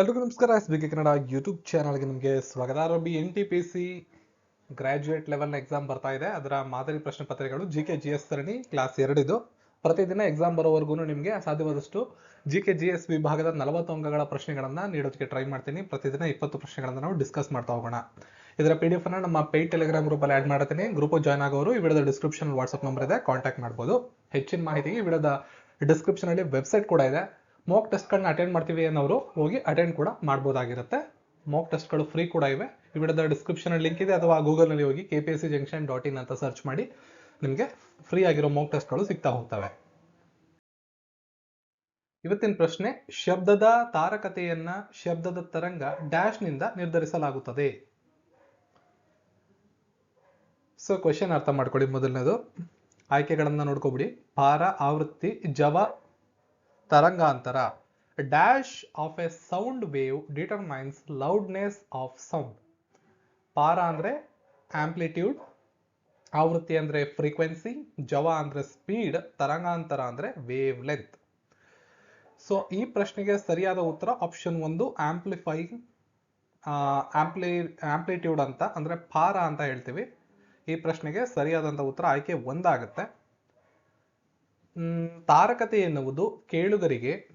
ಎಲ್ರಿಗೂ ನಮಸ್ಕಾರ, S B K Kannada YouTube ಚಾನಲ್ಗೆ ನಿಮಗೆ ಸ್ವಾಗತ. B N T P C graduate ಲೆವೆಲ್ನ exam ಬರ್ತಾ ಇದೆ. ಅದರ ಮಾದರಿ ಪ್ರಶ್ನೆ ಪತ್ರಿಕೆಗಳು ಜಿ ಕೆ ಜಿ ಎಸ್ ಸರಣಿ ಕ್ಲಾಸ್ ಎರಡಿದು ಪ್ರತಿದಿನ ಎಕ್ಸಾಮ್ ಬರೋವರೆಗೂ ನಿಮಗೆ ಸಾಧ್ಯವಾದಷ್ಟು ಜಿ ಕೆ ಜಿ ಎಸ್ ವಿಭಾಗದ ನಲವತ್ತು ಅಂಕಗಳ ಪ್ರಶ್ನೆಗಳನ್ನು ನೀಡೋದಕ್ಕೆ ಟ್ರೈ ಮಾಡ್ತೀನಿ. ಪ್ರತಿದಿನ ಇಪ್ಪತ್ತು ಪ್ರಶ್ನೆಗಳನ್ನು ನಾವು ಡಿಸ್ಕಸ್ ಮಾಡ್ತಾ ಹೋಗೋಣ. ಇದರ ಪಿ ಡಿ ಎಫ್ ಅನ್ನು ನಮ್ಮ ಪೇಯ್ ಟೆಲಿಗ್ರಾಮ್ ಗ್ರೂಪಲ್ಲಿ ಆ್ಯಡ್ ಮಾಡ್ತೀನಿ. ಗ್ರೂಪ್ ಜಾಯ್ನ್ ಆಗೋರು ಈ ವಿಡಿಯೋದ ಡಿಸ್ಕ್ರಿಪ್ಷನ್ ವಾಟ್ಸಪ್ ನಂಬರ್ ಇದೆ. ಕಾಂಟ್ಯಾಕ್ಟ್ ಮಾಡ್ಬೋದು. ಹೆಚ್ಚಿನ ಮಾಹಿತಿಗೆ ಈ ವಿಡಿಯೋದ ಡಿಸ್ಕ್ರಿಪ್ಷನ್ ಅಲ್ಲಿ ವೆಬ್ಸೈಟ್ ಕೂಡ ಇದೆ. ಮಾಕ್ ಟೆಸ್ಟ್ಗಳನ್ನ ಅಟೆಂಡ್ ಮಾಡ್ತೀವಿ ಅನ್ನೋರು ಹೋಗಿ ಅಟೆಂಡ್ ಕೂಡ ಮಾಡ್ಬೋದಾಗಿರುತ್ತೆ. ಮಾಕ್ ಟೆಸ್ಟ್ಗಳು ಫ್ರೀ ಕೂಡ ಇವೆ. ಈ ವಿಡಿಯೋದ ಡಿಸ್ಕ್ರಿಪ್ಷನ್ ಲಿಂಕ್ ಇದೆ, ಅಥವಾ ಗೂಗಲ್ನಲ್ಲಿ ಹೋಗಿ K P S C junction dot in ಅಂತ ಸರ್ಚ್ ಮಾಡಿ, ನಿಮಗೆ ಫ್ರೀ ಆಗಿರೋ ಮಾಕ್ ಟೆಸ್ಟ್ಗಳು ಸಿಗ್ತಾ ಹೋಗ್ತವೆ. ಇವತ್ತಿನ ಪ್ರಶ್ನೆ, ಶಬ್ದದ ತಾರಕತೆಯನ್ನ ಶಬ್ದದ ತರಂಗ ಡ್ಯಾಶ್ನಿಂದ ನಿರ್ಧರಿಸಲಾಗುತ್ತದೆ. ಸೊ ಕ್ವಶನ್ ಅರ್ಥ ಮಾಡ್ಕೊಳ್ಳಿ ಮೊದಲನೇದು. ಆಯ್ಕೆಗಳನ್ನ ನೋಡ್ಕೊಬಿಡಿ. ಪಾರ, ಆವೃತ್ತಿ, ಜವ ತರಂಗಾಂತರ. Dash of a sound wave determines loudness of sound. ಪಾರ ಅಂದ್ರೆ ಆಂಪ್ಲಿಟ್ಯೂಡ್, ಆವೃತ್ತಿ ಅಂದ್ರೆ ಫ್ರೀಕ್ವೆನ್ಸಿ, ಜವ ಅಂದ್ರೆ ಸ್ಪೀಡ್, ತರಂಗಾಂತರ ಅಂದ್ರೆ ವೇವ್ ಲೆಂತ್. ಸೊ, ಈ ಪ್ರಶ್ನೆಗೆ ಸರಿಯಾದ ಉತ್ತರ ಆಪ್ಷನ್ ಒಂದು ಆಂಪ್ಲಿಫೈಂಗ್ ಆಂಪ್ಲಿ, ಆಂಪ್ಲಿಟ್ಯೂಡ್ ಅಂತ, ಅಂದ್ರೆ ಪಾರ ಅಂತ ಹೇಳ್ತೀವಿ. ಈ ಪ್ರಶ್ನೆಗೆ ಸರಿಯಾದಂತ ಉತ್ತರ ಆಯ್ಕೆ ಒಂದಾಗುತ್ತೆ. ತಾರಕತೆ ಎನ್ನುವುದು ಕೇಳುಗರಿಗೆ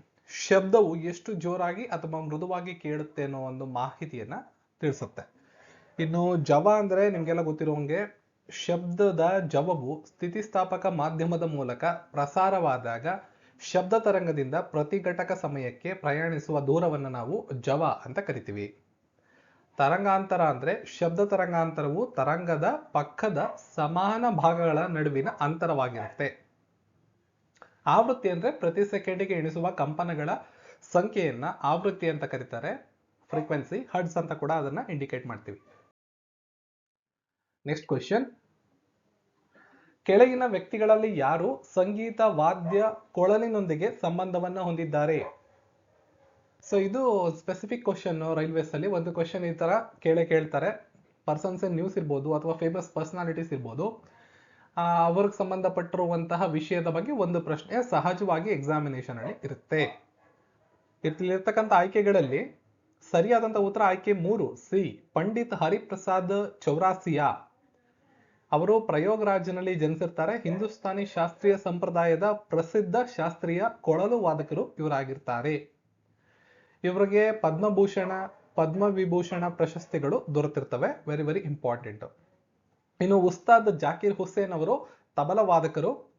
ಶಬ್ದವು ಎಷ್ಟು ಜೋರಾಗಿ ಅಥವಾ ಮೃದುವಾಗಿ ಕೇಳುತ್ತೆ ಅನ್ನೋ ಒಂದು ಮಾಹಿತಿಯನ್ನ ತಿಳಿಸುತ್ತೆ. ಇನ್ನು ಜವ ಅಂದ್ರೆ ನಿಮ್ಗೆಲ್ಲ ಗೊತ್ತಿರುವಂಗೆ ಶಬ್ದದ ಜವವು ಸ್ಥಿತಿಸ್ಥಾಪಕ ಮಾಧ್ಯಮದ ಮೂಲಕ ಪ್ರಸಾರವಾದಾಗ ಶಬ್ದ ತರಂಗದಿಂದ ಪ್ರತಿ ಘಟಕ ಸಮಯಕ್ಕೆ ಪ್ರಯಾಣಿಸುವ ದೂರವನ್ನು ನಾವು ಜವ ಅಂತ ಕರಿತೀವಿ. ತರಂಗಾಂತರ ಅಂದ್ರೆ ಶಬ್ದ ತರಂಗಾಂತರವು ತರಂಗದ ಪಕ್ಕದ ಸಮಾನ ಭಾಗಗಳ ನಡುವಿನ ಅಂತರವಾಗಿರುತ್ತೆ. ಆವೃತ್ತಿ ಅಂದ್ರೆ ಪ್ರತಿ ಸೆಕೆಂಡಿಗೆ ಎಣಿಸುವ ಕಂಪನಗಳ ಸಂಖ್ಯೆಯನ್ನ ಆವೃತ್ತಿ ಅಂತ ಕರೀತಾರೆ. ಫ್ರೀಕ್ವೆನ್ಸಿ ಹರ್ಡ್ಸ್ ಅಂತ ಕೂಡ ಅದನ್ನ ಇಂಡಿಕೇಟ್ ಮಾಡ್ತೀವಿ. ನೆಕ್ಸ್ಟ್ ಕ್ವಶನ್ ಕೆಳಗಿನ ವ್ಯಕ್ತಿಗಳಲ್ಲಿ ಯಾರು ಸಂಗೀತ, ವಾದ್ಯ, ಕೊಳಲಿನೊಂದಿಗೆ ಸಂಬಂಧವನ್ನ ಹೊಂದಿದ್ದಾರೆ? ಸೊ ಇದು ಸ್ಪೆಸಿಫಿಕ್ ಕ್ವಶನ್ ರೈಲ್ವೇಸ್ ಅಲ್ಲಿ. ಒಂದು ಕ್ವಶನ್ ಈ ತರ ಕೇಳೇ ಕೇಳ್ತಾರೆ. ಪರ್ಸನ್ಸ್ ನ್ಯೂಸ್ ಇರ್ಬೋದು ಅಥವಾ ಫೇಮಸ್ ಪರ್ಸನಾಲಿಟೀಸ್ ಇರ್ಬೋದು. ಅವ್ರಿಗೆ ಸಂಬಂಧಪಟ್ಟಿರುವಂತಹ ವಿಷಯದ ಬಗ್ಗೆ ಒಂದು ಪ್ರಶ್ನೆ ಸಹಜವಾಗಿ ಎಕ್ಸಾಮಿನೇಷನ್ ಅಲ್ಲಿ ಇರುತ್ತೆ. ಇಲ್ಲಿರ್ತಕ್ಕಂಥ ಆಯ್ಕೆಗಳಲ್ಲಿ ಸರಿಯಾದಂತಹ ಉತ್ತರ ಆಯ್ಕೆ ಮೂರು, ಸಿ, ಪಂಡಿತ್ ಹರಿಪ್ರಸಾದ್ ಚೌರಾಸಿಯಾ. ಅವರು ಪ್ರಯೋಗರಾಜ್ನಲ್ಲಿ ಜನಿಸಿರ್ತಾರೆ. ಹಿಂದೂಸ್ತಾನಿ ಶಾಸ್ತ್ರೀಯ ಸಂಪ್ರದಾಯದ ಪ್ರಸಿದ್ಧ ಶಾಸ್ತ್ರೀಯ ಕೊಳಲು ವಾದಕರು ಇವರಾಗಿರ್ತಾರೆ. ಇವರಿಗೆ ಪದ್ಮಭೂಷಣ, ಪದ್ಮವಿಭೂಷಣ ಪ್ರಶಸ್ತಿಗಳು ದೊರೆತಿರ್ತವೆ. ವೆರಿ ವೆರಿ ಇಂಪಾರ್ಟೆಂಟ್ ಇನ್ನು ಉಸ್ತಾದ್ ಜಾಕೀರ್ ಹುಸೇನ್ ಅವರು ತಬಲ ವಾದಕರು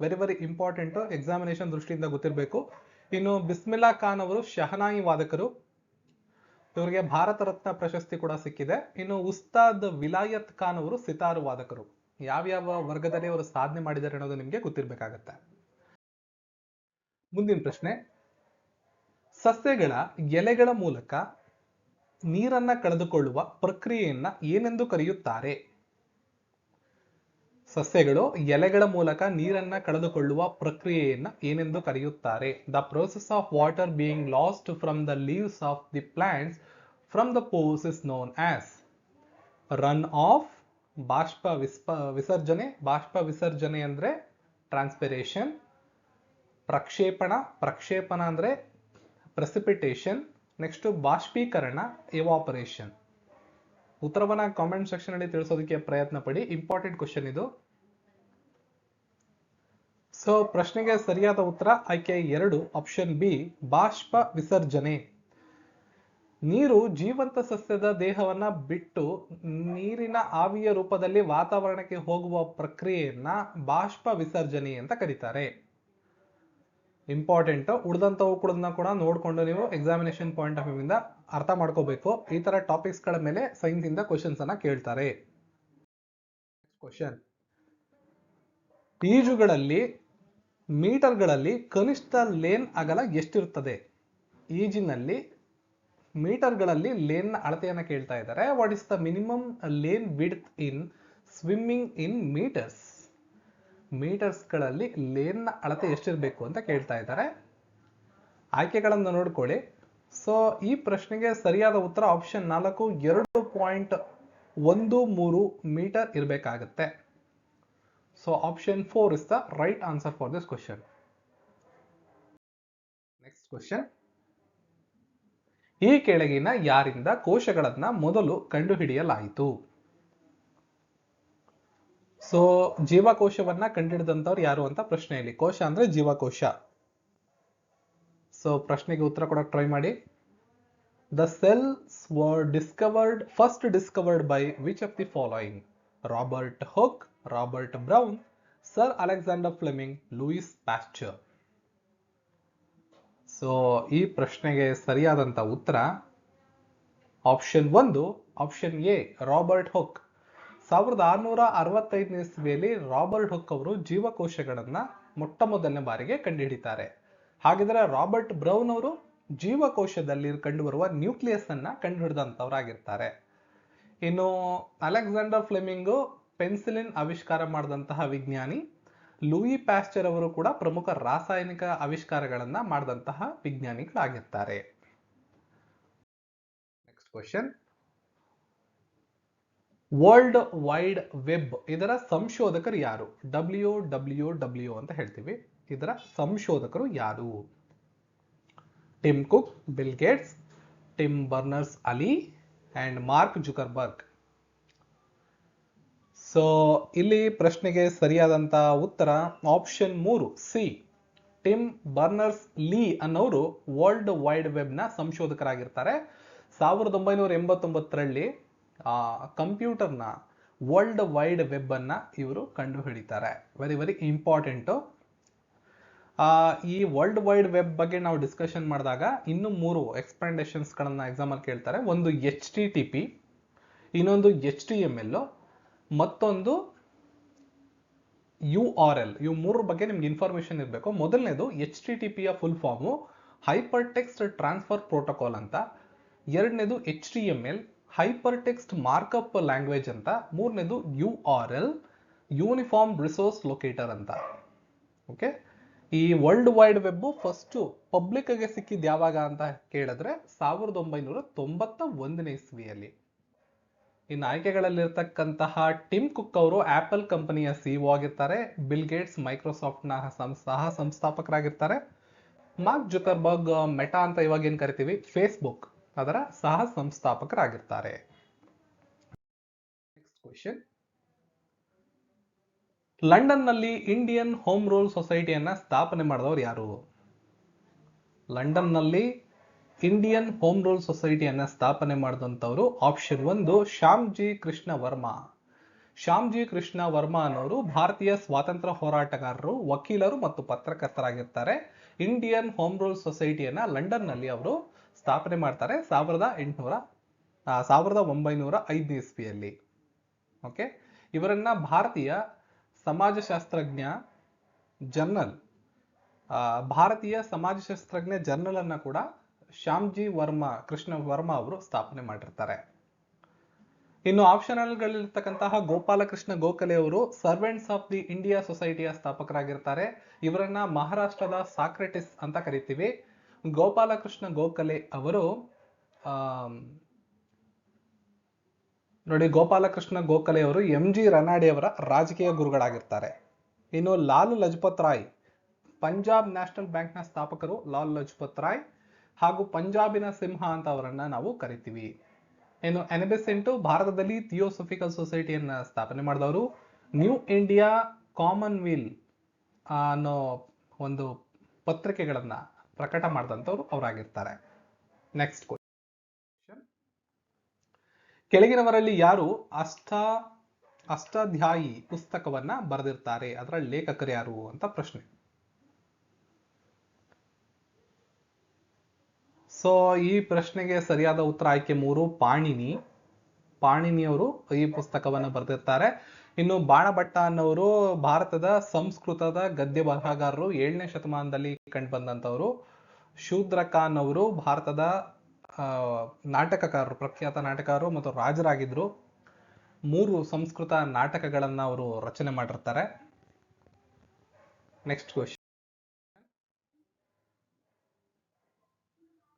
ವೆರಿ ವೆರಿ ಇಂಪಾರ್ಟೆಂಟ್ ಎಕ್ಸಾಮಿನೇಷನ್ ದೃಷ್ಟಿಯಿಂದ ಗೊತ್ತಿರಬೇಕು. ಇನ್ನು ಬಿಸ್ಮಿಲ್ಲಾ ಖಾನ್ ಅವರು ಶಹನಾಯಿ ವಾದಕರು. ಇವರಿಗೆ ಭಾರತ ರತ್ನ ಪ್ರಶಸ್ತಿ ಕೂಡ ಸಿಕ್ಕಿದೆ. ಇನ್ನು ಉಸ್ತಾದ್ ವಿಲಾಯತ್ ಖಾನ್ ಅವರು ಸಿತಾರು ವಾದಕರು. ಯಾವ್ಯಾವ ವರ್ಗದಲ್ಲಿ ಅವರು ಸಾಧನೆ ಮಾಡಿದ್ದಾರೆ ಅನ್ನೋದು ನಿಮಗೆ ಗೊತ್ತಿರಬೇಕಾಗತ್ತೆ. ಮುಂದಿನ ಪ್ರಶ್ನೆ. ಸಸ್ಯಗಳ ಎಲೆಗಳ ಮೂಲಕ ನೀರನ್ನ ಕಳೆದುಕೊಳ್ಳುವ ಪ್ರಕ್ರಿಯೆಯನ್ನ ಏನೆಂದು ಕರೆಯುತ್ತಾರೆ? ಸಸ್ಯಗಳು ಎಲೆಗಳ ಮೂಲಕ ನೀರನ್ನ ಕಳೆದುಕೊಳ್ಳುವ ಪ್ರಕ್ರಿಯೆಯನ್ನು ಏನೆಂದು ಕರೆಯುತ್ತಾರೆ. The process of water being lost from the leaves of the plants from the pores is known as run of ಬಾಷ್ಪ ವಿಸ್ಪ ವಿಸರ್ಜನೆ ಬಾಷ್ಪ ವಿಸರ್ಜನೆ ಅಂದ್ರೆ ಟ್ರಾನ್ಸ್ಪಿರೇಷನ್ ಪ್ರಕ್ಷೇಪಣ ಪ್ರಕ್ಷೇಪಣ ಅಂದ್ರೆ ಪ್ರೆಸಿಪಿಟೇಷನ್ ನೆಕ್ಸ್ಟ್ ಬಾಷ್ಪೀಕರಣ ಎವಾಪರೇಷನ್ ಉತ್ತರವನ್ನ ಕಾಮೆಂಟ್ ಸೆಕ್ಷನ್ ಅಲ್ಲಿ ತಿಳಿಸೋದಕ್ಕೆ ಪ್ರಯತ್ನ ಪಡಿ. ಇಂಪಾರ್ಟೆಂಟ್ ಕ್ವಶನ್ ಇದು. ಸೊ ಪ್ರಶ್ನೆಗೆ ಸರಿಯಾದ ಉತ್ತರ, ಆಯ್ಕೆ ಎರಡು ಆಪ್ಷನ್ ಬಿ ಬಾಷ್ಪ ವಿಸರ್ಜನೆ. ನೀರು ಜೀವಂತ ಸಸ್ಯದ ದೇಹವನ್ನ ಬಿಟ್ಟು ನೀರಿನ ಆವಿಯ ರೂಪದಲ್ಲಿ ವಾತಾವರಣಕ್ಕೆ ಹೋಗುವ ಪ್ರಕ್ರಿಯೆಯನ್ನ ಬಾಷ್ಪ ವಿಸರ್ಜನೆ ಅಂತ ಕರೀತಾರೆ. ಇಂಪಾರ್ಟೆಂಟ್ ಉಳಿದಂಥವು ಕೂಡ ಕೂಡ ನೋಡ್ಕೊಂಡು ನೀವು ಎಕ್ಸಾಮಿನೇಷನ್ ಪಾಯಿಂಟ್ ಆಫ್ ವ್ಯೂ ಇಂದ ಅರ್ಥ ಮಾಡ್ಕೋಬೇಕು. ಈ ತರ ಟಾಪಿಕ್ಸ್ಗಳ ಮೇಲೆ ಸೈನ್ಸ್ ಇಂದ ಕ್ವಶನ್ಸ್ ಅನ್ನ ಕೇಳ್ತಾರೆ. ಕ್ವಶನ್ ಈಜುಗಳಲ್ಲಿ ಮೀಟರ್ಗಳಲ್ಲಿ ಕನಿಷ್ಠ ಲೇನ್ ಅಗಲ ಎಷ್ಟಿರುತ್ತದೆ ಈಜಿನಲ್ಲಿ ಮೀಟರ್ಗಳಲ್ಲಿ ಲೇನ್ ಅಳತೆಯನ್ನು ಕೇಳ್ತಾ ಇದ್ದಾರೆ. What is the minimum lane width in swimming in metres ಮೀಟರ್ಸ್ಗಳಲ್ಲಿ ಲೇನ್ನ ಅಳತೆ ಎಷ್ಟಿರಬೇಕು ಅಂತ ಕೇಳ್ತಾ ಇದ್ದಾರೆ. ಆಯ್ಕೆಗಳನ್ನು ನೋಡ್ಕೊಳ್ಳಿ. ಸೊ ಈ ಪ್ರಶ್ನೆಗೆ ಸರಿಯಾದ ಉತ್ತರ ಆಪ್ಷನ್ ನಾಲ್ಕು, ಎರಡು ಪಾಯಿಂಟ್ ಒಂದು ಮೂರು ಮೀಟರ್ ಇರಬೇಕಾಗತ್ತೆ. So option four is the right answer for this question next question ಈ ಕೆಳಗಿನ ಯಾರಿಂದ ಕೋಶಗಳನ್ನ ಮೊದಲು ಕಂಡುಹಿಡಿಯಲಾಯಿತು? ಸೊ ಜೀವಕೋಶವನ್ನ ಕಂಡುಹಿಡಿದಂತವ್ರು ಯಾರು ಅಂತ ಪ್ರಶ್ನೆ ಇಲ್ಲಿ ಕೋಶ ಅಂದ್ರೆ ಜೀವಕೋಶ. ಸೊ ಪ್ರಶ್ನೆಗೆ ಉತ್ತರ ಕೊಡಕ್ಕೆ ಟ್ರೈ ಮಾಡಿ. The cells were discovered first discovered by which of the following Robert Hooke Robert Brown Sir Alexander Fleming Louis Pasteur so ಈ ಪ್ರಶ್ನೆಗೆ ಸರಿಯಾದಂಥ ಉತ್ತರ. ಆಪ್ಷನ್ ಒಂದು ಆಪ್ಷನ್ ಎ ರಾಬರ್ಟ್ ಹುಕ್ ಸಾವಿರದ ಆರುನೂರ ಅರವತ್ತೈದನೇ ಇಸ್ವಿಯಲ್ಲಿ ರಾಬರ್ಟ್ ಹುಕ್ ಅವರು ಜೀವಕೋಶಗಳನ್ನು ಮೊಟ್ಟ ಮೊದಲನೇ ಬಾರಿಗೆ ಕಂಡುಹಿಡಿತಾರೆ. ಹಾಗಿದ್ರೆ ರಾಬರ್ಟ್ ಬ್ರೌನ್ ಅವರು ಜೀವಕೋಶದಲ್ಲಿ ಕಂಡುಬರುವ ನ್ಯೂಕ್ಲಿಯಸ್ ಅನ್ನ ಕಂಡುಹಿಡಿದಂಥವರಾಗಿರ್ತಾರೆ. ಇನ್ನು ಅಲೆಕ್ಸಾಂಡರ್ ಫ್ಲೆಮಿಂಗು ಪೆನ್ಸಿಲಿನ್ ಆವಿಷ್ಕಾರ ಮಾಡಿದಂತಹ ವಿಜ್ಞಾನಿ ಲೂಯಿ ಪ್ಯಾಸ್ಚರ್ ಅವರು ಕೂಡ ಪ್ರಮುಖ ರಾಸಾಯನಿಕ ಆವಿಷ್ಕಾರಗಳನ್ನ ಮಾಡಿದಂತಹ ವಿಜ್ಞಾನಿಗಳಾಗಿರ್ತಾರೆ. Next question world wide web ಇದರ ಸಂಶೋಧಕರು ಯಾರು? ಡಬ್ಲ್ಯೂ ಡಬ್ಲ್ಯೂ ಡಬ್ಲ್ಯೂ ಅಂತ ಹೇಳ್ತೀವಿ. ಇದರ ಸಂಶೋಧಕರು ಯಾರು? Tim Cook Bill Gates Tim Berners Lee and Mark Zuckerberg so ಇಲ್ಲಿ ಪ್ರಶ್ನೆಗೆ ಸರಿಯಾದಂತ ಉತ್ತರ ಆಪ್ಷನ್ ಮೂರು ಸಿ ಟಿಮ್ ಬರ್ನರ್ಸ್ ಲೀ ಅನ್ನೋರು ವರ್ಲ್ಡ್ ವೈಡ್ ವೆಬ್ನ ಸಂಶೋಧಕರಾಗಿರ್ತಾರೆ. ಸಾವಿರದ ಒಂಬೈನೂರ ಎಂಬತ್ತೊಂಬತ್ತರಲ್ಲಿ ಕಂಪ್ಯೂಟರ್ನ ವರ್ಲ್ಡ್ ವೈಡ್ ವೆಬ್ ಅನ್ನ ಇವರು ಕಂಡುಹಿಡಿತಾರೆ. ವೆರಿ ವೆರಿ ಇಂಪಾರ್ಟೆಂಟು ಈ ವರ್ಲ್ಡ್ ವೈಡ್ ವೆಬ್ ಬಗ್ಗೆ ನಾವು ಡಿಸ್ಕಷನ್ ಮಾಡಿದಾಗ ಇನ್ನು ಮೂರು ಎಕ್ಸ್ಪ್ಲಾಂಡೇಷನ್ಸ್ಗಳನ್ನ ಎಕ್ಸಾಮಲ್ಲಿ ಕೇಳ್ತಾರೆ. ಒಂದು ಎಚ್ ಟಿ ಟಿ ಪಿ ಇನ್ನೊಂದು ಎಚ್ ಟಿ ಎಂ ಎಲ್ ಮತ್ತೊಂದು ಯು ಆರ್ ಎಲ್ ಇವು ಮೂರ ಬಗ್ಗೆ ನಿಮ್ಗೆ ಇನ್ಫಾರ್ಮೇಷನ್ ಇರಬೇಕು. ಮೊದಲನೇದು ಎಚ್ ಟಿ ಟಿ ಪಿಯ full form hyper text transfer protocol ಅಂತ. ಎರಡನೇದು H T M L hyper text markup language ಅಂತ. ಮೂರನೇದು U R L uniform resource locator ಅಂತ. ಓಕೆ ಈ ವರ್ಲ್ಡ್ ವೈಡ್ ವೆಬ್ ಫಸ್ಟ್ ಪಬ್ಲಿಕ್ಗೆ ಸಿಕ್ಕಿದ್ ಯಾವಾಗ ಅಂತ ಕೇಳಿದ್ರೆ ಸಾವಿರದ ಒಂಬೈನೂರ ತೊಂಬತ್ತ ಒಂದನೇ ಇಸ್ವಿಯಲ್ಲಿ. ಇನ್ನು ಆಯ್ಕೆಗಳಲ್ಲಿರ್ತಕ್ಕಂತಹ ಟಿಮ್ ಕುಕ್ ಅವರು ಆಪಲ್ ಕಂಪನಿಯ ಸಿಇಒ ಆಗಿರ್ತಾರೆ. ಬಿಲ್ ಗೇಟ್ಸ್ ಮೈಕ್ರೋಸಾಫ್ಟ್ನ ಸಹ ಸಂಸ್ಥಾಪಕರಾಗಿರ್ತಾರೆ. ಮಾರ್ಕ್ ಜುಕರ್ಬರ್ಗ್ ಮೆಟಾ ಅಂತ ಇವಾಗ ಏನ್ ಕರಿತೀವಿ? ಫೇಸ್ಬುಕ್ ಅದರ ಸಹ ಸಂಸ್ಥಾಪಕರಾಗಿರ್ತಾರೆ. ನೆಕ್ಸ್ಟ್ ಲಂಡನ್ನಲ್ಲಿ ಇಂಡಿಯನ್ ಹೋಮ್ ರೂಲ್ ಸೊಸೈಟಿಯನ್ನು ಸ್ಥಾಪನೆ ಮಾಡಿದವರು ಯಾರು? ಲಂಡನ್ನಲ್ಲಿ ಇಂಡಿಯನ್ ಹೋಮ್ ರೂಲ್ ಸೊಸೈಟಿಯನ್ನು ಸ್ಥಾಪನೆ ಮಾಡಿದಂಥವ್ರು ಆಪ್ಷನ್ ಒಂದು ಶ್ಯಾಮ್ಜಿ ಕೃಷ್ಣ ವರ್ಮಾ ಶ್ಯಾಮ್ಜಿ ಕೃಷ್ಣ ವರ್ಮಾ ಅನ್ನೋರು ಭಾರತೀಯ ಸ್ವಾತಂತ್ರ್ಯ ಹೋರಾಟಗಾರರು, ವಕೀಲರು ಮತ್ತು ಪತ್ರಕರ್ತರಾಗಿರ್ತಾರೆ. ಇಂಡಿಯನ್ ಹೋಮ್ ರೂಲ್ ಸೊಸೈಟಿಯನ್ನು ಲಂಡನ್ನಲ್ಲಿ ಅವರು ಸ್ಥಾಪನೆ ಮಾಡ್ತಾರೆ ಸಾವಿರದ ಎಂಟುನೂರ ಸಾವಿರದ ಒಂಬೈನೂರ ಐದನೇ ಇಸ್ವಿಯಲ್ಲಿ. ಓಕೆ? ಇವರನ್ನ ಭಾರತೀಯ ಸಮಾಜಶಾಸ್ತ್ರಜ್ಞ ಜರ್ನಲ್ ಭಾರತೀಯ ಸಮಾಜಶಾಸ್ತ್ರಜ್ಞ ಜರ್ನಲ್ ಅನ್ನ ಕೂಡ ಶ್ಯಾಮ್ಜಿ ವರ್ಮಾ, ಕೃಷ್ಣ ವರ್ಮಾ ಅವರು ಸ್ಥಾಪನೆ ಮಾಡಿರ್ತಾರೆ. ಇನ್ನು ಆಪ್ಷನಲ್ಗಳಿರ್ತಕ್ಕಂತಹ ಗೋಪಾಲಕೃಷ್ಣ ಗೋಖಲೆ ಅವರು ಸರ್ವೆಂಟ್ಸ್ ಆಫ್ ದಿ ಇಂಡಿಯಾ ಸೊಸೈಟಿಯ ಸ್ಥಾಪಕರಾಗಿರ್ತಾರೆ. ಇವರನ್ನ ಮಹಾರಾಷ್ಟ್ರದ ಸಾಕ್ರೆಟಿಸ್ ಅಂತ ಕರಿತೀವಿ. ಗೋಪಾಲಕೃಷ್ಣ ಗೋಖಲೆ ಅವರು ನೋಡಿ, ಗೋಪಾಲಕೃಷ್ಣ ಗೋಖಲೆ ಅವರು ಎಂ ಜಿ ರನಾಡಿಯವರ ರಾಜಕೀಯ ಗುರುಗಳಾಗಿರ್ತಾರೆ. ಇನ್ನು ಲಾಲ್ ಲಜಪತ್ ರಾಯ್, ಪಂಜಾಬ್ ನ್ಯಾಷನಲ್ ಬ್ಯಾಂಕ್ನ ಸ್ಥಾಪಕರು ಲಾಲ್ ಲಜಪತ್ ರಾಯ್ ಹಾಗೂ ಪಂಜಾಬಿನ ಸಿಂಹ ಅಂತ ಅವರನ್ನ ನಾವು ಕರಿತೀವಿ. ಇನ್ನು ಎನ್ಬೆಸೆಂಟು ಭಾರತದಲ್ಲಿ ಥಿಯೋಸಫಿಕಲ್ ಸೊಸೈಟಿಯನ್ನ ಸ್ಥಾಪನೆ ಮಾಡಿದವರು ನ್ಯೂ ಇಂಡಿಯಾ ಕಾಮನ್ ವೀಲ್ ಅನ್ನೋ ಒಂದು ಪತ್ರಿಕೆಗಳನ್ನ ಪ್ರಕಟ ಮಾಡಿದಂಥವ್ರು ಅವರಾಗಿರ್ತಾರೆ. ನೆಕ್ಸ್ಟ್ ಕೆಳಗಿನವರಲ್ಲಿ ಯಾರು ಅಷ್ಟ, ಅಷ್ಟಾಧ್ಯಾಯಿ ಪುಸ್ತಕವನ್ನ ಬರೆದಿರ್ತಾರೆ? ಅದರ ಲೇಖಕರು ಯಾರು ಅಂತ ಪ್ರಶ್ನೆ. ಸೊ ಈ ಪ್ರಶ್ನೆಗೆ ಸರಿಯಾದ ಉತ್ತರ ಆಯ್ಕೆ ಮೂರು, ಪಾಣಿನಿ. ಪಾಣಿನಿಯವರು ಈ ಪುಸ್ತಕವನ್ನು ಬರೆದಿರ್ತಾರೆ. ಇನ್ನು ಬಾಣಭಟ್ಟ ಅನ್ನೋರು ಭಾರತದ ಸಂಸ್ಕೃತದ ಗದ್ಯ ಬರಹಗಾರರು, ಏಳನೇ ಶತಮಾನದಲ್ಲಿ ಕಂಡು ಬಂದಂಥವ್ರು. ಶೂದ್ರ ಖಾನ್ ಅವರು ಭಾರತದ ನಾಟಕಕಾರರು, ಪ್ರಖ್ಯಾತ ನಾಟಕಕಾರರು ಮತ್ತು ರಾಜರಾಗಿದ್ದರು ಮೂರು ಸಂಸ್ಕೃತ ನಾಟಕಗಳನ್ನು ಅವರು ರಚನೆ ಮಾಡಿರ್ತಾರೆ. ನೆಕ್ಸ್ಟ್ ಕ್ವಶನ್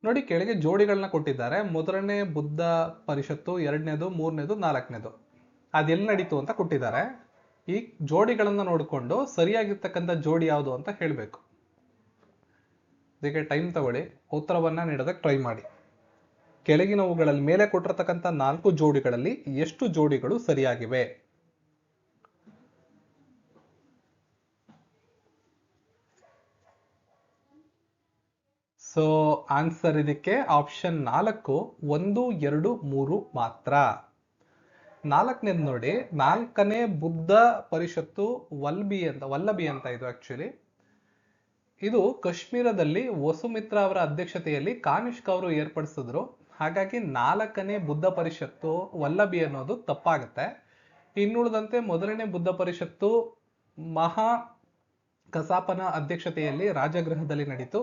ನೋಡಿ, ಕೆಳಗೆ ಜೋಡಿಗಳನ್ನ ಕೊಟ್ಟಿದ್ದಾರೆ. ಮೊದಲನೇ ಬುದ್ಧ ಪರಿಷತ್ತು, ಎರಡನೇದು, ಮೂರನೇದು, ನಾಲ್ಕನೇದು. ಅದೆಲ್ಲಿ ನಡೀತು ಅಂತ ಕೊಟ್ಟಿದ್ದಾರೆ. ಈ ಜೋಡಿಗಳನ್ನು ನೋಡಿಕೊಂಡು ಸರಿಯಾಗಿರ್ತಕ್ಕಂಥ ಜೋಡಿ ಯಾವುದು ಅಂತ ಹೇಳಬೇಕು. ಇದಕ್ಕೆ ಟೈಮ್ ತಗೊಳ್ಳಿ. ಉತ್ತರವನ್ನ ನೀಡೋದಕ್ಕೆ ಟ್ರೈ ಮಾಡಿ. ಕೆಳಗಿನವುಗಳಲ್ಲಿ ಮೇಲೆ ಕೊಟ್ಟಿರತಕ್ಕಂಥ ನಾಲ್ಕು ಜೋಡಿಗಳಲ್ಲಿ ಎಷ್ಟು ಜೋಡಿಗಳು ಸರಿಯಾಗಿವೆ? ಸೊ ಆನ್ಸರ್ ಇದಕ್ಕೆ ಆಪ್ಷನ್ ನಾಲ್ಕು, ಒಂದು, ಎರಡು, ಮೂರು ಮಾತ್ರ. ನಾಲ್ಕನೇದು ನೋಡಿ, ನಾಲ್ಕನೇ ಬುದ್ಧ ಪರಿಷತ್ತು ವಲ್ಬಿ ಅಂತ, ವಲ್ಲಭಿ ಅಂತ ಇದು ಆಕ್ಚುಲಿ ಇದು ಕಾಶ್ಮೀರದಲ್ಲಿ ವಸುಮಿತ್ರ ಅವರ ಅಧ್ಯಕ್ಷತೆಯಲ್ಲಿ ಕಾನಿಷ್ಕ ಅವರು ಏರ್ಪಡಿಸಿದ್ರು. ಹಾಗಾಗಿ ನಾಲ್ಕನೇ ಬುದ್ಧ ಪರಿಷತ್ತು ವಲ್ಲಭಿ ಅನ್ನೋದು ತಪ್ಪಾಗುತ್ತೆ. ಇನ್ನುಳಿದಂತೆ ಮೊದಲನೇ ಬುದ್ಧ ಪರಿಷತ್ತು ಮಹಾ ಕಸಾಪನ ಅಧ್ಯಕ್ಷತೆಯಲ್ಲಿ ರಾಜಗೃಹದಲ್ಲಿ ನಡೀತು.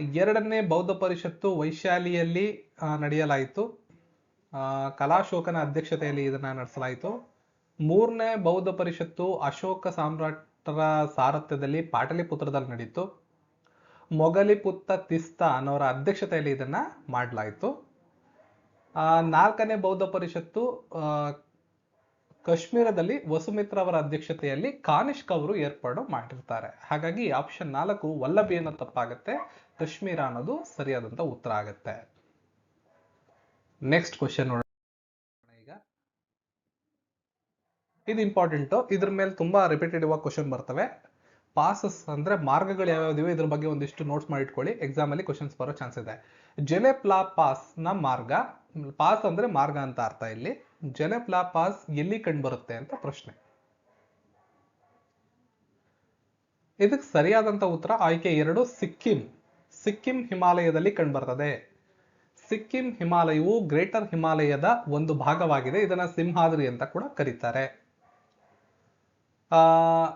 ಎರಡನೇ ಬೌದ್ಧ ಪರಿಷತ್ತು ವೈಶಾಲಿಯಲ್ಲಿ ನಡೆಯಲಾಯಿತು. ಕಲಾಶೋಕನ ಅಧ್ಯಕ್ಷತೆಯಲ್ಲಿ ಇದನ್ನ ನಡೆಸಲಾಯಿತು. ಮೂರನೇ ಬೌದ್ಧ ಪರಿಷತ್ತು ಅಶೋಕ ಸಾಮ್ರಾಟರ ಸಾರಥ್ಯದಲ್ಲಿ ಪಾಟಲಿಪುತ್ರದಲ್ಲಿ ನಡೀತು. ಮೊಗಲಿಪುತ್ತ ತಿಸ್ತಾ ಅನ್ನೋರ ಅಧ್ಯಕ್ಷತೆಯಲ್ಲಿ ಇದನ್ನ ಮಾಡಲಾಯಿತು. ನಾಲ್ಕನೇ ಬೌದ್ಧ ಪರಿಷತ್ತು ಕಾಶ್ಮೀರದಲ್ಲಿ ವಸುಮಿತ್ರ ಅವರ ಅಧ್ಯಕ್ಷತೆಯಲ್ಲಿ ಕಾನಿಷ್ಕ್ ಅವರು ಏರ್ಪಾಡು ಮಾಡಿರ್ತಾರೆ. ಹಾಗಾಗಿ ಆಪ್ಷನ್ ನಾಲ್ಕು ವಲ್ಲಭಿ ಅನ್ನೋ ತಪ್ಪಾಗತ್ತೆ, ಕಾಶ್ಮೀರ ಅನ್ನೋದು ಸರಿಯಾದಂತ ಉತ್ತರ ಆಗತ್ತೆ. ನೆಕ್ಸ್ಟ್ ಕ್ವಶನ್ ಈಗ. ಇದು ಇಂಪಾರ್ಟೆಂಟ್ ಇದ್ರ ಮೇಲೆ ತುಂಬಾ ರಿಪೀಟೆಡ್ ಆಗಿ ಕ್ವಶನ್ ಬರ್ತವೆ. ಪಾಸಸ್ ಅಂದ್ರೆ ಮಾರ್ಗಗಳು ಯಾವ್ಯಾವ್ದಿವೆ ಇದ್ರ ಬಗ್ಗೆ ಒಂದಿಷ್ಟು ನೋಟ್ಸ್ ಮಾಡಿ ಇಟ್ಕೊಳ್ಳಿ ಎಕ್ಸಾಮ್ ಅಲ್ಲಿ ಕ್ವಶನ್ಸ್ ಬರೋ ಚಾನ್ಸ್ ಇದೆ. ಜೆಲೆಪ್ಲಾ ನ ಮಾರ್ಗ ಪಾಸ್ ಅಂದ್ರೆ ಮಾರ್ಗ ಅಂತ ಅರ್ಥ ಇಲ್ಲಿ. ಜೆಲೆಪ್ಲಾ ಪಾಸ್ ಎಲ್ಲಿ ಕಂಡು ಬರುತ್ತೆ ಅಂತ ಪ್ರಶ್ನೆ. ಇದಕ್ಕೆ ಸರಿಯಾದಂತ ಉತ್ತರ ಆಯ್ಕೆ ಎರಡು, ಸಿಕ್ಕಿಂ. ಸಿಕ್ಕಿಂ ಹಿಮಾಲಯದಲ್ಲಿ ಕಂಡುಬರ್ತದೆ ಸಿಕ್ಕಿಂ ಹಿಮಾಲಯವು ಗ್ರೇಟರ್ ಹಿಮಾಲಯದ ಒಂದು ಭಾಗವಾಗಿದೆ. ಇದನ್ನ ಸಿಂಹಾದ್ರಿ ಅಂತ ಕೂಡ ಕರೀತಾರೆ.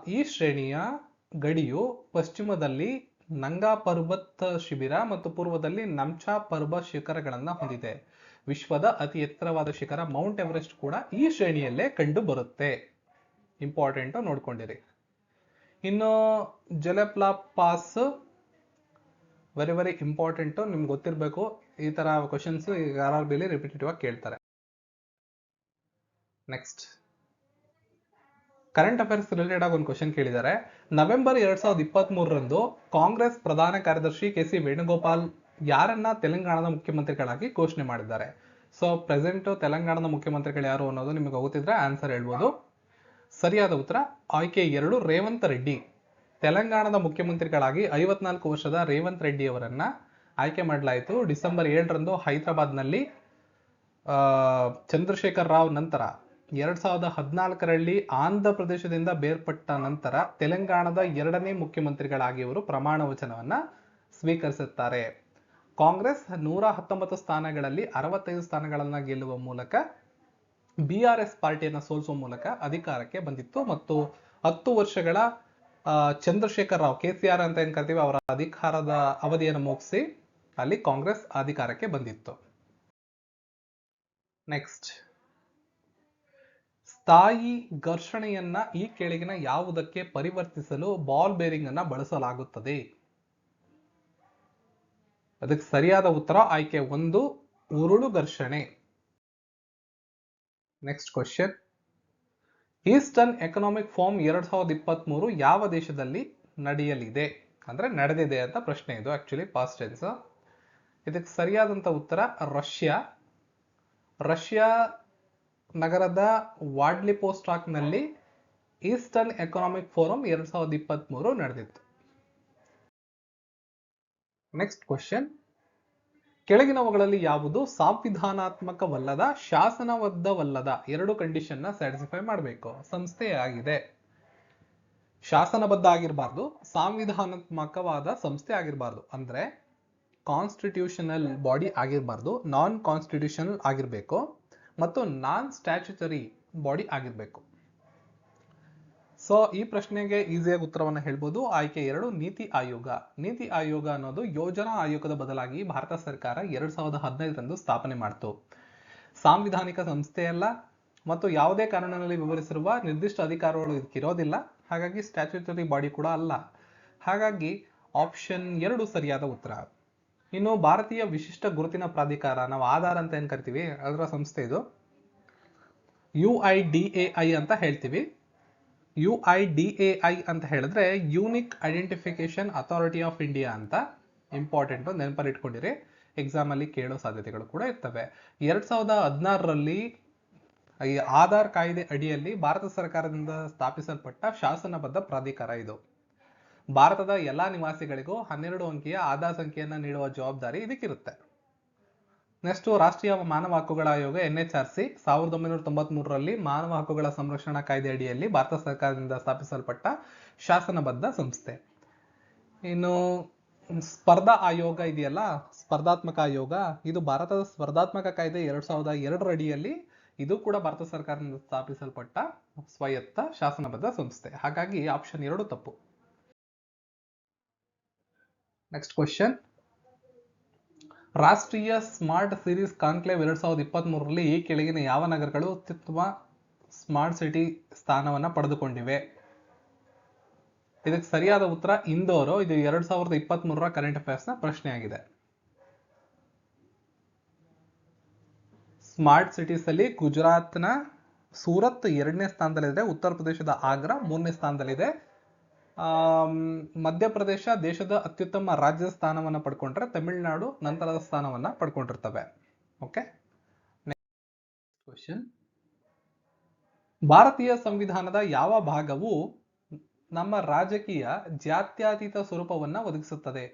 ಈ ಶ್ರೇಣಿಯ ಗಡಿಯು ಪಶ್ಚಿಮದಲ್ಲಿ ನಂಗಾ ಪರ್ವತ ಶಿಬಿರ ಮತ್ತು ಪೂರ್ವದಲ್ಲಿ ನಮ್ಚಾ ಪರ್ವತ ಶಿಖರಗಳನ್ನು ಹೊಂದಿದೆ. ವಿಶ್ವದ ಅತಿ ಎತ್ತರವಾದ ಶಿಖರ ಮೌಂಟ್ ಎವರೆಸ್ಟ್ ಕೂಡ ಈ ಶ್ರೇಣಿಯಲ್ಲೇ ಕಂಡು ಬರುತ್ತೆ. ಇಂಪಾರ್ಟೆಂಟ್ ನೋಡ್ಕೊಂಡಿರಿ. ಇನ್ನು ಜಲಪ್ಲಾ ಪಾಸ್ ವೆರಿ ವೆರಿ ಇಂಪಾರ್ಟೆಂಟ್ ನಿಮ್ಗೆ ಗೊತ್ತಿರಬೇಕು. ಈ ತರ ಕ್ವಶನ್ಸ್ ಆರ್ ಆರ್ ಬಿಲಿ ಆಗಿ ಕೇಳ್ತಾರೆ. ನೆಕ್ಸ್ಟ್ ಕರೆಂಟ್ ಅಫೇರ್ಸ್ ರಿಲೇಟೆಡ್ ಆಗಿ ಒಂದು ಕ್ವಶನ್ ಕೇಳಿದ್ದಾರೆ ನವೆಂಬರ್ ಎರಡ್ ಸಾವಿರದ ಇಪ್ಪತ್ತ್ ಮೂರರಂದು ಕಾಂಗ್ರೆಸ್ ಪ್ರಧಾನ ಕಾರ್ಯದರ್ಶಿ ಕೆ ಸಿ ವೇಣುಗೋಪಾಲ್ ಯಾರನ್ನ ತೆಲಂಗಾಣದ ಮುಖ್ಯಮಂತ್ರಿಗಳಾಗಿ ಘೋಷಣೆ ಮಾಡಿದ್ದಾರೆ. ಸೊ ಪ್ರೆಸೆಂಟ್ ತೆಲಂಗಾಣದ ಮುಖ್ಯಮಂತ್ರಿಗಳು ಯಾರು ಅನ್ನೋದು ನಿಮಗೆ ಗೊತ್ತಿದ್ರೆ ಆನ್ಸರ್ ಹೇಳ್ಬೋದು. ಸರಿಯಾದ ಉತ್ತರ, ಆಯ್ಕೆ ಎರಡು ರೇವಂತ್ ರೆಡ್ಡಿ. ತೆಲಂಗಾಣದ ಮುಖ್ಯಮಂತ್ರಿಗಳಾಗಿ ಐವತ್ನಾಲ್ಕು ವರ್ಷದ ರೇವಂತ್ ರೆಡ್ಡಿ ಅವರನ್ನ ಆಯ್ಕೆ ಮಾಡಲಾಯಿತು. ಡಿಸೆಂಬರ್ ಏಳರಂದು ಹೈದರಾಬಾದ್ನಲ್ಲಿ ಚಂದ್ರಶೇಖರ್ ರಾವ್ ನಂತರ. ಎರಡ್ ಸಾವಿರದ ಹದಿನಾಲ್ಕರಲ್ಲಿ ಆಂಧ್ರ ಪ್ರದೇಶದಿಂದ ಬೇರ್ಪಟ್ಟ ನಂತರ ತೆಲಂಗಾಣದ ಎರಡನೇ ಮುಖ್ಯಮಂತ್ರಿಗಳಾಗಿ ಇವರು ಪ್ರಮಾಣ ವಚನವನ್ನ ಸ್ವೀಕರಿಸುತ್ತಾರೆ. ಕಾಂಗ್ರೆಸ್ ನೂರ ಹತ್ತೊಂಬತ್ತು ಸ್ಥಾನಗಳಲ್ಲಿ ಅರವತ್ತೈದು ಸ್ಥಾನಗಳನ್ನ ಗೆಲ್ಲುವ ಮೂಲಕ ಬಿ ಆರ್ ಎಸ್ ಪಾರ್ಟಿಯನ್ನ ಸೋಲಿಸುವ ಮೂಲಕ ಅಧಿಕಾರಕ್ಕೆ ಬಂದಿತ್ತು ಮತ್ತು ಹತ್ತು ವರ್ಷಗಳ ಚಂದ್ರಶೇಖರ್ ರಾವ್, ಕೆ ಸಿ ಅಂತ ಏನ್ ಕರಿತೀವಿ ಅವರ ಅಧಿಕಾರದ ಅವಧಿಯನ್ನು ಮುಗಿಸಿ ಅಲ್ಲಿ ಕಾಂಗ್ರೆಸ್ ಅಧಿಕಾರಕ್ಕೆ ಬಂದಿತ್ತು. ನೆಕ್ಸ್ಟ್. ಸ್ಥಾಯಿ ಘರ್ಷಣೆಯನ್ನ ಈ ಕೆಳಗಿನ ಯಾವುದಕ್ಕೆ ಪರಿವರ್ತಿಸಲು ಬಾಲ್ ಬೇರಿಂಗ್ ಅನ್ನ ಬಳಸಲಾಗುತ್ತದೆ. ಅದಕ್ಕೆ ಸರಿಯಾದ ಉತ್ತರ ಆಯ್ಕೆ ಒಂದು, ಉರುಳು ಘರ್ಷಣೆ. Next question eastern economic forum ಎರಡ್ ಸಾವಿರದ ಇಪ್ಪತ್ತ್ ಮೂರು ಯಾವ ದೇಶದಲ್ಲಿ ನಡೆಯಲಿದೆ? ಅಂದ್ರೆ ನಡೆದಿದೆ ಅಂತ ಪ್ರಶ್ನೆ ಇದು ಆಕ್ಚುಲಿ ಪಾಸ್ಟ್ ಟೆನ್ಸ್ ಇದಕ್ಕೆ ಸರಿಯಾದಂತ ಉತ್ತರ ರಷ್ಯಾ ರಷ್ಯಾ ನಗರದ ವಾಡ್ಲಿಪೋಸ್ಟಾಕ್ನಲ್ಲಿ ಈಸ್ಟರ್ನ್ ಎಕನಾಮಿಕ್ ಫೋರಂ ಎರಡ್ ಸಾವಿರದ ಇಪ್ಪತ್ತ್ ಮೂರು ನಡೆದಿತ್ತು. ನೆಕ್ಸ್ಟ್ ಕ್ವಶನ್ ಕೆಳಗಿನವುಗಳಲ್ಲಿ ಯಾವುದು ಸಂವಿಧಾನಾತ್ಮಕವಲ್ಲದ, ಶಾಸನಬದ್ಧವಲ್ಲದ ಎರಡು ಕಂಡೀಷನ್ನ ಸ್ಯಾಟಿಸ್ಫೈ ಮಾಡಬೇಕು? ಸಂಸ್ಥೆ ಆಗಿದೆ. ಶಾಸನಬದ್ಧ ಆಗಿರಬಾರ್ದು, ಸಾಂವಿಧಾನಾತ್ಮಕವಾದ ಸಂಸ್ಥೆ ಆಗಿರಬಾರ್ದು. ಅಂದ್ರೆ ಕಾನ್ಸ್ಟಿಟ್ಯೂಷನಲ್ ಬಾಡಿ ಆಗಿರಬಾರ್ದು ನಾನ್ ಕಾನ್ಸ್ಟಿಟ್ಯೂಷನಲ್ ಆಗಿರಬೇಕು. ಮತ್ತು ನಾನ್ ಸ್ಟ್ಯಾಚ್ಯುಟರಿ ಬಾಡಿ ಆಗಿರಬೇಕು. ಸೊ ಈ ಪ್ರಶ್ನೆಗೆ ಈಸಿಯಾಗಿ ಉತ್ತರವನ್ನು ಹೇಳ್ಬೋದು. ಆಯ್ಕೆ ಎರಡು, ನೀತಿ ಆಯೋಗ. ನೀತಿ ಆಯೋಗ ಅನ್ನೋದು ಯೋಜನಾ ಆಯೋಗದ ಬದಲಾಗಿ ಭಾರತ ಸರ್ಕಾರ ಎರಡ್ ಸಾವಿರದ ಹದಿನೈದರಂದು ಸ್ಥಾಪನೆ ಮಾಡಿತು. ಸಾಂವಿಧಾನಿಕ ಸಂಸ್ಥೆಯಲ್ಲ ಮತ್ತು ಯಾವುದೇ ಕಾರಣದಲ್ಲಿ ವಿವರಿಸಿರುವ ನಿರ್ದಿಷ್ಟ ಅಧಿಕಾರಗಳು ಇದಕ್ಕಿರೋದಿಲ್ಲ ಹಾಗಾಗಿ ಸ್ಟ್ಯಾಚ್ಯುಟರಿ ಬಾಡಿ ಕೂಡ ಅಲ್ಲ. ಹಾಗಾಗಿ ಆಪ್ಷನ್ ಎರಡು ಸರಿಯಾದ ಉತ್ತರ. ಇನ್ನು ಭಾರತೀಯ ವಿಶಿಷ್ಟ ಗುರುತಿನ ಪ್ರಾಧಿಕಾರ, ನಾವು ಆಧಾರ್ ಅಂತ ಏನ್ ಕರಿತೀವಿ? ಅದರ ಸಂಸ್ಥೆ ಇದು. U I D A I ಅಂತ ಹೇಳ್ತೀವಿ. U I D A I ಅಂತ ಹೇಳಿದ್ರೆ unique identification authority of India ಅಂತ ಇಂಪಾರ್ಟೆಂಟ್ ನೆನಪಲ್ಲಿಟ್ಕೊಂಡಿರಿ. ಎಕ್ಸಾಮ್ ಅಲ್ಲಿ ಕೇಳೋ ಸಾಧ್ಯತೆಗಳು ಕೂಡ ಇರ್ತವೆ. ಎರಡ್ ಸಾವಿರದ ಹದಿನಾರರಲ್ಲಿ ಈ ಆಧಾರ್ ಕಾಯ್ದೆ ಅಡಿಯಲ್ಲಿ ಭಾರತ ಸರ್ಕಾರದಿಂದ ಸ್ಥಾಪಿಸಲ್ಪಟ್ಟ ಶಾಸನಬದ್ಧ ಪ್ರಾಧಿಕಾರ ಇದು. ಭಾರತದ ಎಲ್ಲಾ ನಿವಾಸಿಗಳಿಗೂ ಹನ್ನೆರಡು ಅಂಕಿಯ ಆಧಾರ್ ಸಂಖ್ಯೆಯನ್ನು ನೀಡುವ ಜವಾಬ್ದಾರಿ ಇದಕ್ಕಿರುತ್ತೆ. ನೆಕ್ಸ್ಟ್ ರಾಷ್ಟ್ರೀಯ ಮಾನವ ಹಕ್ಕುಗಳ ಆಯೋಗ ಎನ್ ಎಚ್ ಆರ್ ಸಿ ಸಾವಿರದ ಒಂಬೈನೂರ ತೊಂಬತ್ ಮೂರರಲ್ಲಿ ಮಾನವ ಹಕ್ಕುಗಳ ಸಂರಕ್ಷಣಾ ಕಾಯ್ದೆ ಅಡಿಯಲ್ಲಿ ಭಾರತ ಸರ್ಕಾರದಿಂದ ಸ್ಥಾಪಿಸಲ್ಪಟ್ಟ ಶಾಸನಬದ್ಧ ಸಂಸ್ಥೆ. ಇನ್ನು ಸ್ಪರ್ಧಾ ಆಯೋಗ ಇದೆಯಲ್ಲ, ಸ್ಪರ್ಧಾತ್ಮಕ ಆಯೋಗ, ಇದು ಭಾರತದ ಸ್ಪರ್ಧಾತ್ಮಕ ಕಾಯ್ದೆ ಎರಡ್ ಸಾವಿರದ ಎರಡರ ಅಡಿಯಲ್ಲಿ ಇದು ಕೂಡ ಭಾರತ ಸರ್ಕಾರದಿಂದ ಸ್ಥಾಪಿಸಲ್ಪಟ್ಟ ಸ್ವಾಯತ್ತ ಶಾಸನಬದ್ಧ ಸಂಸ್ಥೆ. ಹಾಗಾಗಿ ಆಪ್ಷನ್ ಎರಡು ತಪ್ಪು. ನೆಕ್ಸ್ಟ್ ಕ್ವಶನ್ ರಾಷ್ಟ್ರೀಯ ಸ್ಮಾರ್ಟ್ ಸಿರೀಸ್ ಕಾನ್ಕ್ಲೇವ್ ಎರಡ್ ಸಾವಿರದ ಇಪ್ಪತ್ತ್ ಮೂರರಲ್ಲಿ ಈ ಕೆಳಗಿನ ಯಾವ ನಗರಗಳು ಅತ್ಯುತ್ತಮ ಸ್ಮಾರ್ಟ್ ಸಿಟಿ ಸ್ಥಾನವನ್ನ ಪಡೆದುಕೊಂಡಿವೆ? ಇದಕ್ಕೆ ಸರಿಯಾದ ಉತ್ತರ ಇಂದೋರು. ಇದು ಎರಡ್ ಸಾವಿರದ ಇಪ್ಪತ್ತ್ ಮೂರರ ಕರೆಂಟ್ ಅಫೇರ್ಸ್ನ ಪ್ರಶ್ನೆ ಆಗಿದೆ ಸ್ಮಾರ್ಟ್ ಸಿಟೀಸ್ ಅಲ್ಲಿ ಗುಜರಾತ್ನ ಸೂರತ್ ಎರಡನೇ ಸ್ಥಾನದಲ್ಲಿದೆ, ಉತ್ತರ ಪ್ರದೇಶದ ಆಗ್ರಾ ಮೂರನೇ ಸ್ಥಾನದಲ್ಲಿದೆ. ಮಧ್ಯಪ್ರದೇಶ ದೇಶದ ಅತ್ಯುತ್ತಮ ರಾಜ್ಯ ಸ್ಥಾನವನ್ನ ಪಡ್ಕೊಂಡ್ರೆ ತಮಿಳುನಾಡು ನಂತರದ ಸ್ಥಾನವನ್ನ ಪಡ್ಕೊಂಡಿರ್ತವೆ. ಓಕೆ ಕ್ವಶನ್ ಭಾರತೀಯ ಸಂವಿಧಾನದ ಯಾವ ಭಾಗವು ನಮ್ಮ ರಾಜಕೀಯ ಜಾತ್ಯತೀತ ಸ್ವರೂಪವನ್ನ ಒದಗಿಸುತ್ತದೆ?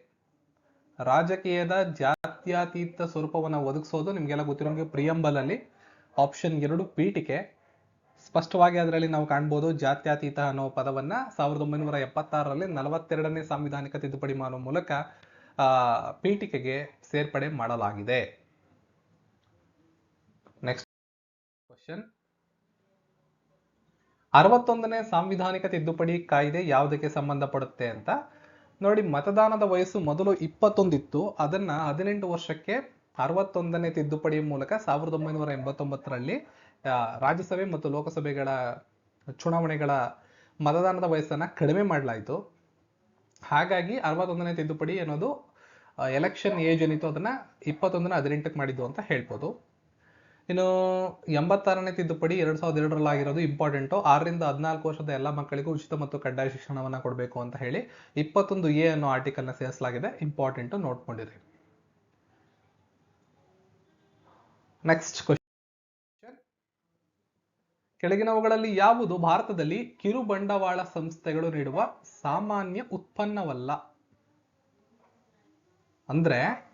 ರಾಜಕೀಯದ ಜಾತ್ಯತೀತ ಸ್ವರೂಪವನ್ನ ಒದಗಿಸೋದು ನಿಮಗೆಲ್ಲ ಗೊತ್ತಿರೋಂಗೆ ಪ್ರಿಯಂಬಲ್ ಅಲ್ಲಿ ಆಪ್ಷನ್ ಎರಡು ಪೀಠಿಕೆ. ಸ್ಪಷ್ಟವಾಗಿ ಅದರಲ್ಲಿ ನಾವು ಕಾಣ್ಬೋದು ಜಾತ್ಯತೀತ ಅನ್ನೋ ಪದವನ್ನ ಸಾವಿರದ ಒಂಬೈನೂರ ಎಪ್ಪತ್ತಾರರಲ್ಲಿ ನಲವತ್ತೆರಡನೇ ಸಾಂವಿಧಾನಿಕ ತಿದ್ದುಪಡಿ ಮಾಡುವ ಮೂಲಕ ಪೀಠಿಕೆಗೆ ಸೇರ್ಪಡೆ ಮಾಡಲಾಗಿದೆ. ನೆಕ್ಸ್ಟ್ ಕ್ವಶನ್ ಅರವತ್ತೊಂದನೇ ಸಾಂವಿಧಾನಿಕ ತಿದ್ದುಪಡಿ ಕಾಯ್ದೆ ಯಾವುದಕ್ಕೆ ಸಂಬಂಧಪಡುತ್ತೆ ಅಂತ? ನೋಡಿ, ಮತದಾನದ ವಯಸ್ಸು ಮೊದಲು ಇಪ್ಪತ್ತೊಂದಿತ್ತು. ಅದನ್ನ ಹದಿನೆಂಟು ವರ್ಷಕ್ಕೆ ಅರವತ್ತೊಂದನೇ ತಿದ್ದುಪಡಿ ಮೂಲಕ ಸಾವಿರದ ಒಂಬೈನೂರ ಎಂಬತ್ತೊಂಬತ್ತರಲ್ಲಿ ರಾಜ್ಯಸಭೆ ಮತ್ತು ಲೋಕಸಭೆಗಳ ಚುನಾವಣೆಗಳ ಮತದಾನದ ವಯಸ್ಸನ್ನ ಕಡಿಮೆ ಮಾಡಲಾಯಿತು. ಹಾಗಾಗಿ ಅರವತ್ತೊಂದನೇ ತಿದ್ದುಪಡಿ ಅನ್ನೋದು ಎಲೆಕ್ಷನ್ ಏಜ್ ಏನಿತ್ತು ಅದನ್ನ ಇಪ್ಪತ್ತೊಂದನ ಹದಿನೆಂಟಕ್ಕೆ ಮಾಡಿದ್ದು ಅಂತ ಹೇಳ್ಬೋದು. ಇನ್ನು ಎಂಬತ್ತಾರನೇ ತಿದ್ದುಪಡಿ ಎರಡ್ ಸಾವಿರದ ಎರಡರಲ್ಲಿ ಆಗಿರೋದು ಇಂಪಾರ್ಟೆಂಟು ಆರರಿಂದ ಹದಿನಾಲ್ಕು ವರ್ಷದ ಎಲ್ಲ ಮಕ್ಕಳಿಗೂ ಉಚಿತ ಮತ್ತು ಕಡ್ಡಾಯ ಶಿಕ್ಷಣವನ್ನ ಕೊಡಬೇಕು ಅಂತ ಹೇಳಿ ಇಪ್ಪತ್ತೊಂದು ಎ ಅನ್ನೋ ಆರ್ಟಿಕಲ್ನ ಸೇರಿಸಲಾಗಿದೆ. ಇಂಪಾರ್ಟೆಂಟು ನೋಡ್ಕೊಂಡಿರಿ ನೆಕ್ಸ್ಟ್ ಕ್ವಶನ್ ಕೆಳಗಿನವುಗಳಲ್ಲಿ ಯಾವುದು? ಭಾರತದಲ್ಲಿ ಕಿರು ಬಂಡವಾಳ ಸಂಸ್ಥೆಗಳು ನೀಡುವ ಸಾಮಾನ್ಯ ಉತ್ಪನ್ನವಲ್ಲ. ಅಂದ್ರೆ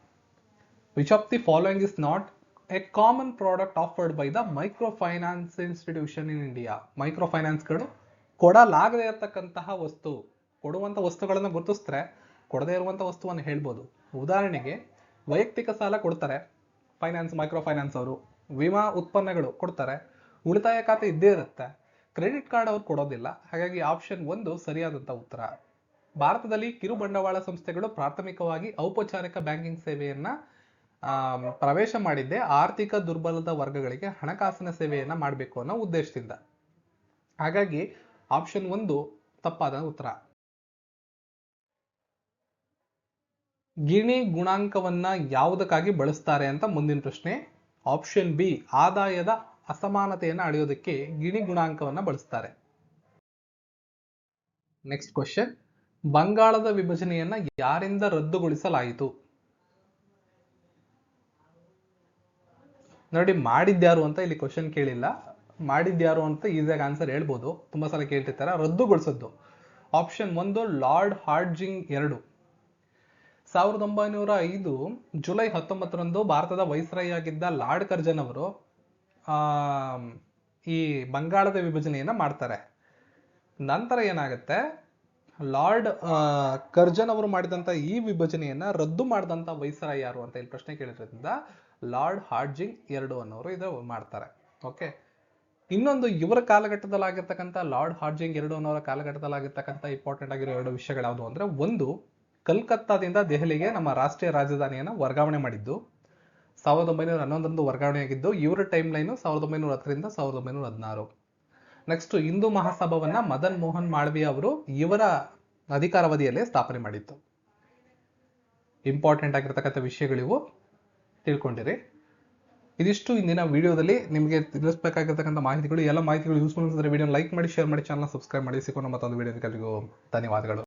which of the following is not a common product offered by the micro finance institution in India micro ಫೈನಾನ್ಸ್ಗಳು ಕೊಡಲಾಗದೇ ಇರತಕ್ಕಂತಹ ವಸ್ತು. ಕೊಡುವಂತ ವಸ್ತುಗಳನ್ನ ಗುರುತಿಸಿದ್ರೆ ಕೊಡದೇ ಇರುವಂತ ವಸ್ತುವನ್ನು ಹೇಳ್ಬೋದು. ಉದಾಹರಣೆಗೆ, ವೈಯಕ್ತಿಕ ಸಾಲ ಕೊಡ್ತಾರೆ. ಫೈನಾನ್ಸ್ ಮೈಕ್ರೋ ಫೈನಾನ್ಸ್ ಅವರು. ವಿಮಾ ಉತ್ಪನ್ನಗಳು ಕೊಡ್ತಾರೆ. ಉಳಿತಾಯ ಖಾತೆ ಇದ್ದೇ ಇರುತ್ತೆ. ಕ್ರೆಡಿಟ್ ಕಾರ್ಡ್ ಅವ್ರು ಕೊಡೋದಿಲ್ಲ. ಹಾಗಾಗಿ ಆಪ್ಷನ್ ಒಂದು ಸರಿಯಾದಂಥ ಉತ್ತರ. ಭಾರತದಲ್ಲಿ ಕಿರು ಬಂಡವಾಳ ಸಂಸ್ಥೆಗಳು ಪ್ರಾಥಮಿಕವಾಗಿ ಔಪಚಾರಿಕ ಬ್ಯಾಂಕಿಂಗ್ ಸೇವೆಯನ್ನ ಪ್ರವೇಶ ಮಾಡಿದ್ದೆ ಆರ್ಥಿಕ ದುರ್ಬಲದ ವರ್ಗಗಳಿಗೆ ಹಣಕಾಸಿನ ಸೇವೆಯನ್ನ ಮಾಡಬೇಕು ಅನ್ನೋ ಉದ್ದೇಶದಿಂದ. ಹಾಗಾಗಿ ಆಪ್ಷನ್ ಒಂದು ತಪ್ಪಾದ ಉತ್ತರ. ಗಿಣಿ ಗುಣಾಂಕವನ್ನ ಯಾವುದಕ್ಕಾಗಿ ಬಳಸ್ತಾರೆ ಅಂತ ಮುಂದಿನ ಪ್ರಶ್ನೆ. ಆಪ್ಷನ್ ಬಿ ಆದಾಯದ ಅಸಮಾನತೆಯನ್ನು ಅಳೆಯೋದಕ್ಕೆ ಗಿಣಿ ಗುಣಾಂಕವನ್ನ ಬಳಸ್ತಾರೆ. ನೆಕ್ಸ್ಟ್ ಕ್ವಶನ್ ಬಂಗಾಳದ ವಿಭಜನೆಯನ್ನ ಯಾರಿಂದ ರದ್ದುಗೊಳಿಸಲಾಯಿತು? ನೋಡಿ, ಮಾಡಿದ್ಯಾರು ಅಂತ ಇಲ್ಲಿ ಕ್ವಶನ್ ಕೇಳಿಲ್ಲ. ಮಾಡಿದ್ಯಾರು ಅಂತ ಈಸಿಯಾಗಿ ಆನ್ಸರ್ ಹೇಳ್ಬೋದು. ತುಂಬಾ ಸಲ ಕೇಳ್ತಿರ್ತಾರೆ. ರದ್ದುಗೊಳಿಸದ್ದು ಆಪ್ಷನ್ ಒಂದು, ಲಾರ್ಡ್ ಹಾರ್ಡ್ಜಿಂಗ್ ಎರಡು. ಸಾವಿರದ ಒಂಬೈನೂರ ಐದು ಜುಲೈ ಹತ್ತೊಂಬತ್ತರಂದು ಭಾರತದ ವೈಸ್ರಾಯಿಯಾಗಿದ್ದ ಲಾರ್ಡ್ ಕರ್ಜನ್ ಅವರು ಈ ಬಂಗಾಳದ ವಿಭಜನೆಯನ್ನು ಮಾಡ್ತಾರೆ. ನಂತರ ಏನಾಗುತ್ತೆ? ಲಾರ್ಡ್ ಕರ್ಜನ್ ಅವರು ಮಾಡಿದಂಥ ಈ ವಿಭಜನೆಯನ್ನು ರದ್ದು ಮಾಡಿದಂಥ ವಯಸ್ಸರ ಯಾರು ಅಂತ ಇಲ್ಲಿ ಪ್ರಶ್ನೆ ಕೇಳಿದ್ರಿಂದ ಲಾರ್ಡ್ ಹಾರ್ಜಿಂಗ್ ಎರಡು ಅನ್ನೋರು ಇದು ಮಾಡ್ತಾರೆ. ಓಕೆ? ಇನ್ನೊಂದು ಇವರ ಕಾಲಘಟ್ಟದಲ್ಲಾಗಿರ್ತಕ್ಕಂಥ ಲಾರ್ಡ್ ಹಾರ್ಜಿಂಗ್ ಎರಡು ಅನ್ನೋರ ಕಾಲಘಟ್ಟದಲ್ಲಿ ಆಗಿರ್ತಕ್ಕಂಥ ಇಂಪಾರ್ಟೆಂಟ್ ಆಗಿರೋ ಎರಡು ವಿಷಯಗಳು ಯಾವುದು ಅಂದರೆ ಒಂದು, ಕಲ್ಕತ್ತಾದಿಂದ ದೆಹಲಿಗೆ ನಮ್ಮ ರಾಷ್ಟ್ರೀಯ ರಾಜಧಾನಿಯನ್ನು ವರ್ಗಾವಣೆ ಮಾಡಿದ್ದು. ಸಾವಿರದ ಒಂಬೈನೂರ ಹನ್ನೊಂದರಂದು ವರ್ಗಾವಣೆಯಾಗಿದ್ದು, ಇವರ ಟೈಮ್ ಲೈನು ಸಾವಿರದ ಒಂಬೈನೂರ ಹತ್ತರಿಂದ ಸಾವಿರದ ಒಂಬೈನೂರ ಹದಿನಾರು. ನೆಕ್ಸ್ಟ್ ಹಿಂದೂ ಮಹಾಸಭಾವನ್ನ ಮದನ್ ಮೋಹನ್ ಮಾಳ್ವಿ ಅವರು ಇವರ ಅಧಿಕಾರಾವಧಿಯಲ್ಲೇ ಸ್ಥಾಪನೆ ಮಾಡಿತ್ತು. ಇಂಪಾರ್ಟೆಂಟ್ ಆಗಿರ್ತಕ್ಕಂಥ ವಿಷಯಗಳಿವು ತಿಳ್ಕೊಂಡಿರಿ. ಇದಿಷ್ಟು ಇಂದಿನ ವಿಡಿಯೋದಲ್ಲಿ ನಿಮಗೆ ತಿಳಿಸಬೇಕಾಗಿರ್ತಕ್ಕಂಥ ಮಾಹಿತಿಗಳು ಎಲ್ಲ ಮಾಹಿತಿಗಳು ಯೂಸ್ಫುಲ್ ಅನ್ಸಿದ್ರೆ ವಿಡಿಯೋ ಲೈಕ್ ಮಾಡಿ ಶೇರ್ ಮಾಡಿ ಚಾನಲ್ ಸಬ್ಸ್ಕ್ರೈಬ್ ಮಾಡಿ, ಸಿಗೋಣ ಮತ್ತೊಂದು ವಿಡಿಯೋ ಧನ್ಯವಾದಗಳು.